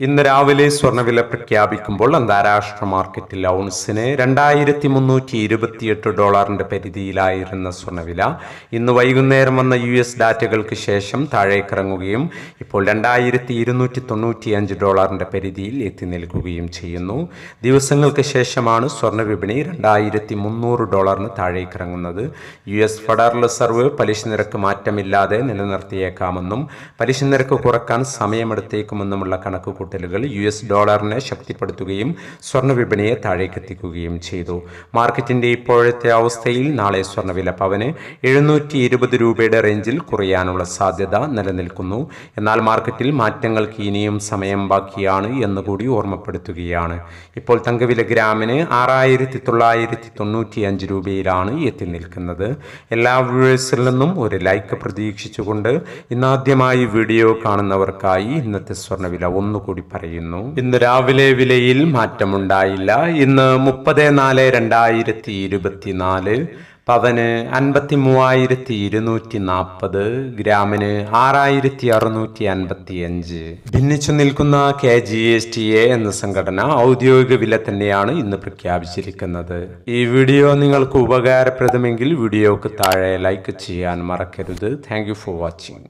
ഇന്ന് രാവിലെ സ്വർണവില പ്രഖ്യാപിക്കുമ്പോൾ അന്താരാഷ്ട്ര മാർക്കറ്റിൽ ഔൺസിന് രണ്ടായിരത്തി മുന്നൂറ്റി ഇരുപത്തിയെട്ട് ഡോളറിന്റെ പരിധിയിലായിരുന്ന സ്വർണവില ഇന്ന് വൈകുന്നേരം വന്ന യു എസ് ഡാറ്റകൾക്ക് ശേഷം താഴേക്കിറങ്ങുകയും ഇപ്പോൾ രണ്ടായിരത്തി ഇരുന്നൂറ്റി തൊണ്ണൂറ്റിയഞ്ച് ഡോളറിന്റെ പരിധിയിൽ എത്തി നിൽക്കുകയും ചെയ്യുന്നു. ദിവസങ്ങൾക്ക് ശേഷമാണ് സ്വർണ വിപണി രണ്ടായിരത്തി മുന്നൂറ് ഡോളറിന് താഴേക്കിറങ്ങുന്നത്. യു എസ് ഫെഡറൽ റിസർവ് പലിശ നിരക്ക് മാറ്റമില്ലാതെ നിലനിർത്തിയേക്കാമെന്നും പലിശ നിരക്ക് കുറയ്ക്കാൻ സമയമെടുത്തേക്കുമെന്നുമുള്ള കണക്കുകൂട്ടലുകൾ യു എസ് ഡോളറിനെ ശക്തിപ്പെടുത്തുകയും സ്വർണ വിപണിയെ താഴേക്കെത്തിക്കുകയും ചെയ്തു. മാർക്കറ്റിന്റെ ഇപ്പോഴത്തെ അവസ്ഥയിൽ നാളെ സ്വർണവില പവന് എഴുന്നൂറ്റി ഇരുപത് രൂപയുടെ റേഞ്ചിൽ കുറയാനുള്ള സാധ്യത നിലനിൽക്കുന്നു. എന്നാൽ മാർക്കറ്റിൽ മാറ്റങ്ങൾക്ക് ഇനിയും സമയം ബാക്കിയാണ് എന്നുകൂടി ഓർമ്മപ്പെടുത്തുകയാണ്. ഇപ്പോൾ തങ്കവില ഗ്രാമിന് ആറായിരത്തി തൊള്ളായിരത്തി തൊണ്ണൂറ്റി അഞ്ച് രൂപയിലാണ് എത്തി നിൽക്കുന്നത്. എല്ലാ വ്യൂവേഴ്സിൽ നിന്നും ഒരു ലൈക്ക് പ്രതീക്ഷിച്ചുകൊണ്ട് ഇന്നാദ്യമായി വീഡിയോ കാണുന്നവർക്കായി ഇന്നത്തെ സ്വർണവില ഒന്നുകൂടി പറയുന്നു. ഇന്ന് രാവിലെ വിലയിൽ മാറ്റമുണ്ടായില്ല. ഇന്ന് മുപ്പത് നാല് രണ്ടായിരത്തി ഇരുപത്തിനാല് പവന് അൻപത്തി മൂവായിരത്തി ഇരുന്നൂറ്റി നാൽപ്പത് ഗ്രാമിന് ആറായിരത്തി അറുന്നൂറ്റി അൻപത്തി അഞ്ച് ഭിന്നിച്ചു നിൽക്കുന്ന K G S T A എന്ന സംഘടന ഔദ്യോഗിക വില തന്നെയാണ് ഇന്ന് പ്രഖ്യാപിച്ചിരിക്കുന്നത്. ഈ വീഡിയോ നിങ്ങൾക്ക് ഉപകാരപ്രദമെങ്കിൽ വീഡിയോക്ക് താഴെ ലൈക്ക് ചെയ്യാൻ മറക്കരുത്. Thank for watching